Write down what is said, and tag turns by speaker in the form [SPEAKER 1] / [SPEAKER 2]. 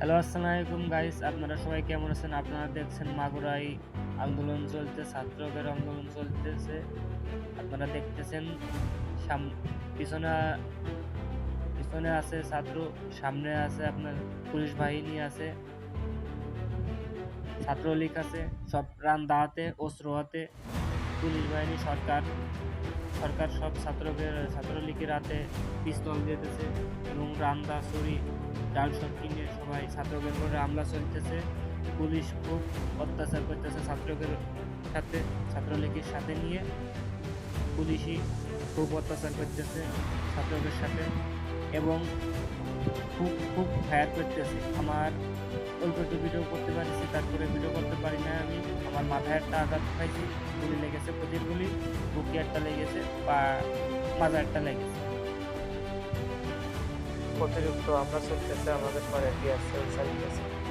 [SPEAKER 1] Hello আসসালামু আলাইকুম guys, আপনারা সবাই কেমন আছেন? আপনারা দেখছেন মাগুরাই আন্দোলন চলছে ছাত্রদের আন্দোলন চলতেছে। আপনারা দেখতেছেন সাম- পিছনে পিছনে আছে ছাত্র, সামনে আছে আপনার পুলিশ বাহিনী আছে। ছাত্রলীগ আছে, সব প্রাণ দাওয়াতে, অস্ত্র হাতে। পুলিশ বাহিনী সরকার সরকার সব ছাত্রদের, ছাত্রলীগের হাতে পিস্তল দিতেছে এবং রান্দা ছুরি ডাল সব কিনে সবাই ছাত্রদের উপরে হামলা চলতেছে। পুলিশ খুব অত্যাচার করতেছে ছাত্রদের সাথে, ছাত্রলীগের সাথে নিয়ে। পুলিশই খুব অত্যাচার করতেছে ছাত্রদের সাথে। এবং খুব খুব ফায়ার করতেছে। আমার অল্প একটু ভিডিও করতে পারছি তারপরে ভিডিও আমার মাথায় একটা আঘাত পাইছি, গুলি লেগেছে প্রতির গুলি, বুকে একটা লেগেছে বা মাথা একটা লেগেছে।
[SPEAKER 2] অতিরিক্ত আমরা চলতেছে, আমাদের পরে সাইড